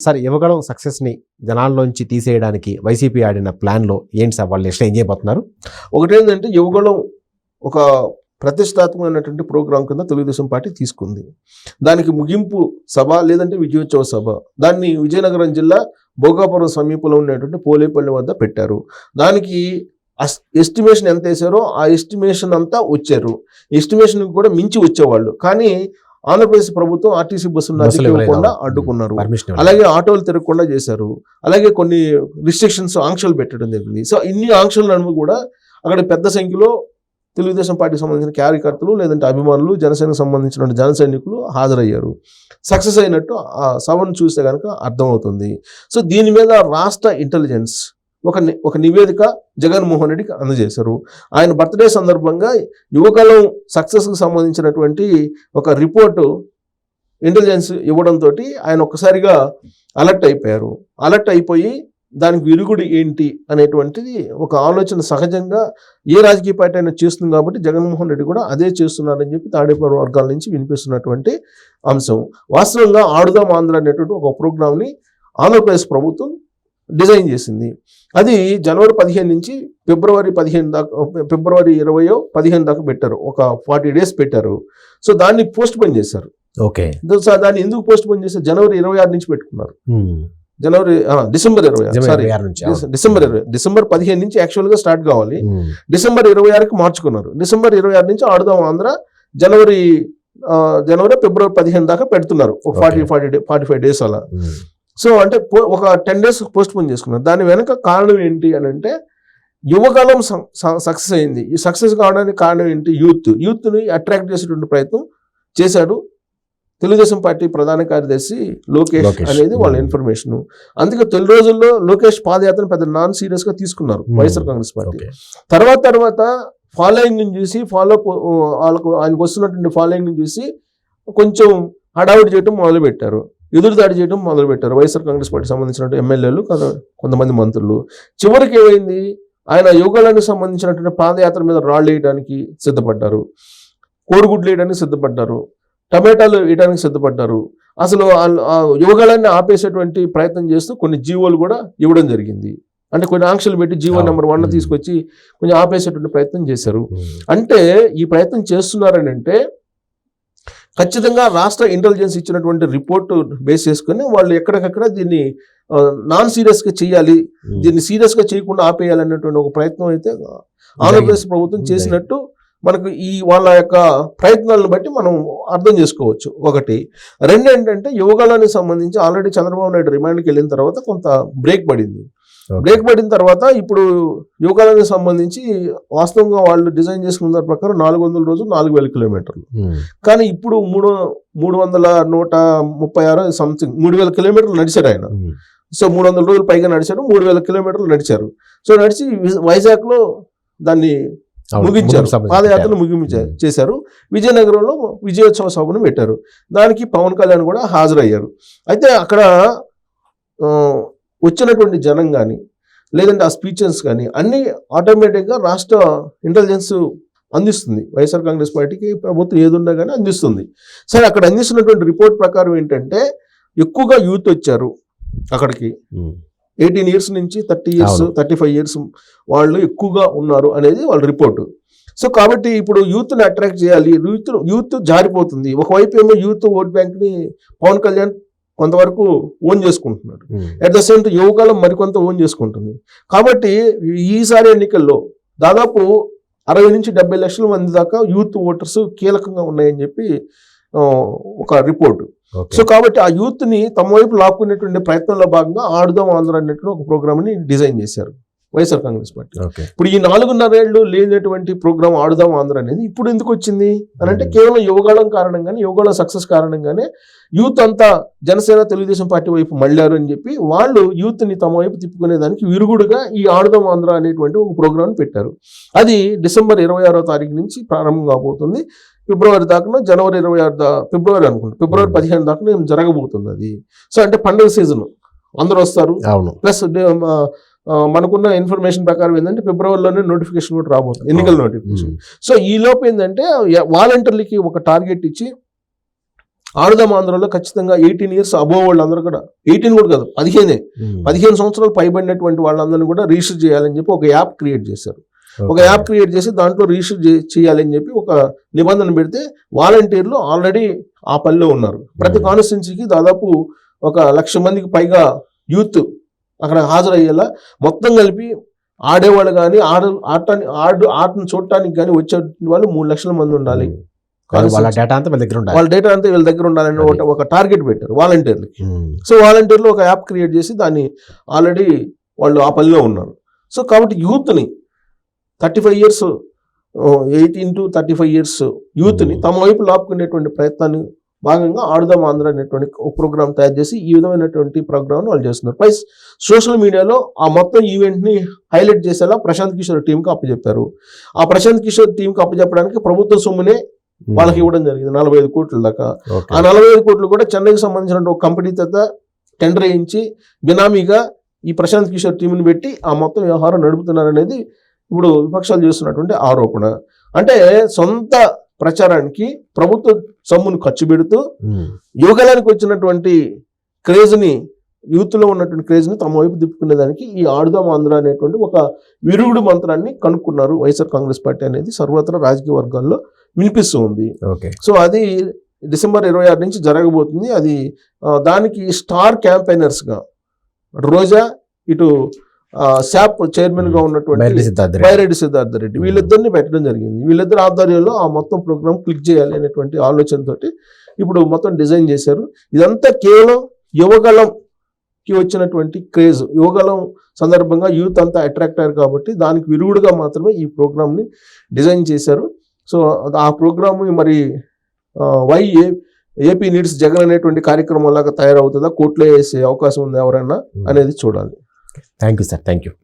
Sir యువగడం సక్సెస్ని జనాల్లోంచి తీసేయడానికి YCP ఆడిన ప్లాన్లో ఏంటి సార్ వాళ్ళు నెక్స్ట్ ఏం చేయబోతున్నారు? ఒకటేంటంటే యువగళం ఒక ప్రతిష్టాత్మకమైనటువంటి ప్రోగ్రాం కింద తెలుగుదేశం పార్టీ తీసుకుంది. దానికి ముగింపు సభ లేదంటే విజయోత్సవ సభ. దాన్ని విజయనగరం జిల్లా భోగాపురం సమీపంలో ఉన్నటువంటి పోలేపల్లి వద్ద పెట్టారు. దానికి అస్- ఎస్టిమేషన్ ఎంత వేశారో ఆ ఎస్టిమేషన్ అంతా వచ్చారు. ఎస్టిమేషన్ కూడా మించి వచ్చేవాళ్ళు. కానీ ఆంధ్రప్రదేశ్ ప్రభుత్వం ఆర్టీసీ బస్సులు. నడిపించకుండా అడ్డుకున్నారు. అలాగే ఆటోలు తిరగకుండా చేశారు. అలాగే కొన్ని రిస్ట్రిక్షన్స్ ఆంక్షలు పెట్టడం జరిగింది. సో ఇన్ని ఆంక్షల నడుము కూడా అక్కడ పెద్ద సంఖ్యలో తెలుగుదేశం పార్టీకి సంబంధించిన కార్యకర్తలు లేదంటే అభిమానులు జనసేనకు సంబంధించిన జన సైనికులు హాజరయ్యారు. సక్సెస్ అయినట్టు ఆ సభను చూస్తే కనుక అర్థమవుతుంది. సో దీని మీద రాష్ట్ర ఇంటెలిజెన్స్ ఒక ని- ఒక నివేదిక జగన్మోహన్ రెడ్డికి అందజేశారు. ఆయన బర్త్డే సందర్భంగా యువకాలం సక్సెస్కి సంబంధించినటువంటి ఒక రిపోర్టు ఇంటెలిజెన్స్ ఇవ్వడంతో ఆయన ఒక్కసారిగా అలర్ట్ అయిపోయారు. అలర్ట్ అయిపోయి దానికి విరుగుడు ఏంటి అనేటువంటిది ఒక ఆలోచన సహజంగా ఏ రాజకీయ పార్టీ అయినా చేస్తుంది కాబట్టి జగన్మోహన్ రెడ్డి కూడా అదే చేస్తున్నారని చెప్పి తాడేపల్లి వర్గాల నుంచి వినిపిస్తున్నటువంటి అంశం. వాస్తవంగా ఆడుదాం ఆంధ్ర అనేటువంటి ఒక ప్రోగ్రామ్ని ఆంధ్రప్రదేశ్ ప్రభుత్వం డిజైన్ చేసింది. అది జనవరి పదిహేను నుంచి ఫిబ్రవరి పదిహేను దాకా ఫిబ్రవరి ఇరవయో పదిహేను దాకా పెట్టారు. ఒక ఫార్టీ డేస్ పెట్టారు. సో దాన్ని పోస్ట్ పోన్ చేశారు. ఓకే. సో దాన్ని ఎందుకు పోస్ట్ పోన్ చేశారు? జనవరి ఇరవై ఆరు నుంచి పెట్టుకున్నారు. జనవరి డిసెంబర్ ఇరవై సారీ. డిసెంబర్ ఇరవై డిసెంబర్ పదిహేను నుంచి యాక్చువల్గా స్టార్ట్ కావాలి. డిసెంబర్ ఇరవై ఆరుకి మార్చుకున్నారు. డిసెంబర్ ఇరవై ఆరు నుంచి ఆడుదాం ఆంధ్ర జనవరి జనవరి ఫిబ్రవరి పదిహేను దాకా పెడుతున్నారు. ఒక forty. Forty forty five days అలా. సో అంటే ఒక టెన్ డేస్ పోస్ట్ పోన్ చేసుకున్నారు. దాని వెనక కారణం ఏంటి అని అంటే యువకాలం సక్సెస్ అయింది. ఈ సక్సెస్ కావడానికి కారణం ఏంటి? యూత్. యూత్ని అట్రాక్ట్ చేసేటువంటి ప్రయత్నం చేశాడు తెలుగుదేశం పార్టీ ప్రధాన కార్యదర్శి లోకేష్. అనేది వాళ్ళ Hmm. ఇన్ఫర్మేషన్. అందుకే తొలి రోజుల్లో లోకేష్ పాదయాత్రను పెద్ద నాన్ సీరియస్గా తీసుకున్నారు Hmm. వైఎస్ఆర్ కాంగ్రెస్ పార్టీ. తర్వాత తర్వాత ఫాలోయింగ్ చూసి ఫాలో వాళ్ళకు ఆయనకు వస్తున్నటువంటి ఫాలోయింగ్ చూసి కొంచెం హడావుడి చేయడం మొదలు పెట్టారు ఎదురుదాడి చేయడం మొదలు పెట్టారు వైఎస్ఆర్ కాంగ్రెస్ పార్టీ సంబంధించిన ఎమ్మెల్యేలు కొంతమంది మంత్రులు. చివరికి ఏమైంది? ఆయన యువకులకు సంబంధించినటువంటి పాదయాత్ర మీద రాళ్ళు వేయడానికి సిద్ధపడ్డారు. కోడిగుడ్లు వేయడానికి సిద్ధపడ్డారు. టమాటాలు వేయడానికి సిద్ధపడ్డారు. అసలు యువకులన్నీ ఆపేసేటువంటి ప్రయత్నం చేస్తూ కొన్ని జీవోలు కూడా ఇవ్వడం జరిగింది. అంటే కొన్ని ఆంక్షలు పెట్టి జీవో. Number one. తీసుకొచ్చి కొంచెం ఆపేసేటువంటి ప్రయత్నం చేశారు. అంటే ఈ ప్రయత్నం చేస్తున్నారని అంటే ఖచ్చితంగా రాష్ట్ర ఇంటెలిజెన్స్ ఇచ్చినటువంటి రిపోర్ట్ బేస్ చేసుకొని వాళ్ళు ఎక్కడికక్కడ దీన్ని నాన్ సీరియస్గా చేయాలి. దీన్ని సీరియస్గా చేయకుండా ఆపేయాలనేటువంటి ఒక ప్రయత్నం అయితే ఆంధ్రప్రదేశ్ ప్రభుత్వం జరిగింది. చేసినట్టు మనకు ఈ వాళ్ళ యొక్క ప్రయత్నాలను బట్టి మనం అర్థం చేసుకోవచ్చు ఒకటి రెండు ఏంటంటే యువగాలానికి సంబంధించి ఆల్రెడీ చంద్రబాబు నాయుడు రిమాండ్కి వెళ్ళిన తర్వాత కొంత బ్రేక్ పడింది. బ్రేక్ పడిన తర్వాత ఇప్పుడు యువకాలానికి సంబంధించి వాస్తవంగా వాళ్ళు డిజైన్ చేసుకున్న దాని ప్రకారం నాలుగు వందల రోజులు నాలుగు వేల కిలోమీటర్లు ఉమ్. కానీ ఇప్పుడు మూడు మూడు వందల నూట ముప్పై ఆరు సంథింగ్ మూడు వేల కిలోమీటర్లు నడిచారు ఆయన ఉమ్. సో మూడు వందల రోజులు పైగా నడిచారు మూడు వేల కిలోమీటర్లు నడిచారు సో నడిచి వైజాగ్లో దాన్ని. ముగించారు పాదయాత్రను. ముగించారు ఉమ్. చేశారు విజయనగరంలో విజయోత్సవ సభను పెట్టారు దానికి పవన్ కళ్యాణ్ కూడా హాజరయ్యారు అయితే అక్కడ వచ్చినటువంటి జనం కానీ లేదంటే ఆ స్పీచెస్ కానీ అన్నీ ఆటోమేటిక్గా రాష్ట్ర ఇంటెలిజెన్స్ అందిస్తుంది. వైఎస్ఆర్ కాంగ్రెస్ పార్టీకి ప్రభుత్వం ఏదున్నా కానీ అందిస్తుంది. సరే అక్కడ అందిస్తున్నటువంటి రిపోర్ట్ ప్రకారం ఏంటంటే ఎక్కువగా యూత్ వచ్చారు అక్కడికి. ఎయిటీన్ ఇయర్స్ నుంచి thirty years. Thirty five years వాళ్ళు ఎక్కువగా ఉన్నారు అనేది వాళ్ళ రిపోర్టు. సో కాబట్టి ఇప్పుడు యూత్ని అట్రాక్ట్ చేయాలి. యూత్ యూత్ జారిపోతుంది. ఒకవైపు ఏమో యూత్ ఓట్ బ్యాంక్ని పవన్ కళ్యాణ్ కొంతవరకు ఓన్ చేసుకుంటున్నాడు. అట్ ద సేమ్ యువకాలం మరికొంత ఓన్ చేసుకుంటుంది కాబట్టి ఈసారి ఎన్నికల్లో దాదాపు అరవై నుంచి డెబ్బై లక్షల మంది దాకా యూత్ ఓటర్స్ కీలకంగా ఉన్నాయని చెప్పి ఒక రిపోర్ట్. సో కాబట్టి ఆ యూత్ని తమ వైపు లాక్కునేటువంటి ప్రయత్నంలో భాగంగా ఆడుదాం ఆంధ్ర అన్నట్లు ఒక ప్రోగ్రామ్ని డిజైన్ చేశారు వైఎస్ఆర్ కాంగ్రెస్ పార్టీ. ఇప్పుడు ఈ నాలుగున్నరేళ్ళు లేనటువంటి ప్రోగ్రామ్ ఆడుదాం ఆంధ్ర అనేది ఇప్పుడు ఎందుకు వచ్చింది? అని అంటే. కేవలం యువగాళం కారణంగానే యువగాళ సక్సెస్ కారణంగానే యూత్ అంతా జనసేన తెలుగుదేశం పార్టీ వైపు మళ్ళారు అని చెప్పి వాళ్ళు యూత్ని తమ వైపు తిప్పుకునే దానికి విరుగుడుగా ఈ ఆడుదాం ఆంధ్ర అనేటువంటి ఒక ప్రోగ్రామ్ పెట్టారు. అది డిసెంబర్ ఇరవై ఆరో తారీఖు నుంచి ప్రారంభం కాబోతుంది. ఫిబ్రవరి దాకా జనవరి ఇరవై ఆరు దా ఫిబ్రవరి అనుకుంటా ఫిబ్రవరి. పదిహేను దాకా జరగబోతుంది అది. సో అంటే పండుగ సీజన్. అందరూ వస్తారు. అవును. ప్లస్ మనకున్న ఇన్ఫర్మేషన్ ప్రకారం ఏంటంటే ఫిబ్రవరిలోనే నోటిఫికేషన్ కూడా రాబోతుంది ఎన్నికల నోటిఫికేషన్. సో ఈ లోపు ఏంటంటే వాలంటీర్లకి ఒక టార్గెట్ ఇచ్చి ఆడుదాం ఆంధ్రలో ఖచ్చితంగా ఎయిటీన్ ఇయర్స్ అబోవ్ వాళ్ళందరూ కూడా ఎయిటీన్ కూడా కాదు పదిహేనే. పదిహేను సంవత్సరాలు పైబడినటువంటి వాళ్ళందరినీ కూడా రిజిస్టర్ చేయాలని చెప్పి ఒక యాప్ క్రియేట్ చేశారు ఒక. యాప్ క్రియేట్ చేసి దాంట్లో రిజిస్టర్ చేయాలని చెప్పి ఒక నిబంధన పెడితే వాలంటీర్లు ఆల్రెడీ ఆ పనిలో ఉన్నారు ప్రతి. కాన్స్టిట్యున్సీకి దాదాపు ఒక లక్ష మందికి పైగా యూత్ అక్కడ హాజరయ్యేలా మొత్తం కలిపి ఆడేవాళ్ళు కానీ ఆడ ఆటాన్ని ఆడు ఆటను చూడటానికి కానీ వచ్చే వాళ్ళు మూడు లక్షల మంది ఉండాలి. వాళ్ళ డేటా అంతా మన దగ్గర ఉండాలి. వాళ్ళ డేటా అంతా వీళ్ళ దగ్గర ఉండాలని ఒక- టార్గెట్ పెట్టారు వాలంటీర్లకి. సో వాలంటీర్లు ఒక యాప్ క్రియేట్ చేసి దాన్ని ఆల్రెడీ వాళ్ళు ఆ పనిలో ఉన్నారు. సో కాబట్టి యూత్ని thirty five years eighteen to thirty five years యూత్ని. తమ వైపు లాపుకునేటువంటి ప్రయత్నాన్ని భాగంగా ఆడుదాం ఆంధ్ర అనేటువంటి ఒక ప్రోగ్రామ్ తయారు చేసి ఈ విధమైనటువంటి ప్రోగ్రామ్ వాళ్ళు చేస్తున్నారు ప్లస్ సోషల్ మీడియాలో ఆ మొత్తం ఈవెంట్ని హైలైట్ చేసేలా ప్రశాంత్ కిషోర్ టీంకి అప్పచెప్పారు ఆ ప్రశాంత్ కిషోర్ టీంకి అప్పచెప్పడానికి ప్రభుత్వ సొమ్మునే. వాళ్ళకి ఇవ్వడం జరిగింది నలభై ఐదు కోట్ల దాకా. ఆ నలభై ఐదు కోట్లు కూడా చెన్నైకి సంబంధించిన ఒక కంపెనీ చేత టెండర్ వేయించి బినామీగా ఈ ప్రశాంత్ కిషోర్ టీంని పెట్టి ఆ మొత్తం వ్యవహారం నడుపుతున్నారనేది ఇప్పుడు విపక్షాలు చేస్తున్నటువంటి ఆరోపణ అంటే సొంత ప్రచారానికి ప్రభుత్వ సొమ్మును ఖర్చు పెడుతూ. యువగలానికి వచ్చినటువంటి క్రేజ్ని యూత్లో ఉన్నటువంటి క్రేజ్ని తమ వైపు తిప్పుకునేదానికి ఈ ఆడుదాం ఆంధ్ర అనేటువంటి ఒక విరుగుడు మంత్రాన్ని కనుక్కున్నారు వైఎస్ఆర్ కాంగ్రెస్ పార్టీ అనేది సర్వత్రా రాజకీయ వర్గాల్లో వినిపిస్తూ ఉంది. ఓకే. సో అది డిసెంబర్ ఇరవై ఆరు నుంచి జరగబోతుంది. అది దానికి స్టార్ క్యాంపెయినర్స్గా రోజా ఇటు శాప్ చైర్మన్గా ఉన్నటువంటి. బైరెడ్డి సిద్ధార్థ రెడ్డి వీళ్ళిద్దరిని పెట్టడం జరిగింది. వీళ్ళిద్దరు ఆధ్వర్యంలో ఆ మొత్తం ప్రోగ్రామ్ క్లిక్ చేయాలి అనేటువంటి ఆలోచనతోటి ఇప్పుడు మొత్తం డిజైన్ చేశారు. ఇదంతా కేవలం యువగలంకి వచ్చినటువంటి క్రేజ్. యువగలం సందర్భంగా యూత్ అంతా అట్రాక్ట్ అయ్యారు కాబట్టి దానికి విరుగుడుగా మాత్రమే ఈ ప్రోగ్రామ్ని డిజైన్ చేశారు. సో ఆ ప్రోగ్రామ్ మరి why A AP needs Jagan అనేటువంటి కార్యక్రమం లాగా తయారవుతుందా? కోర్టులో వేసే అవకాశం ఉంది ఎవరైనా. అనేది చూడాలి. Thank you sir thank you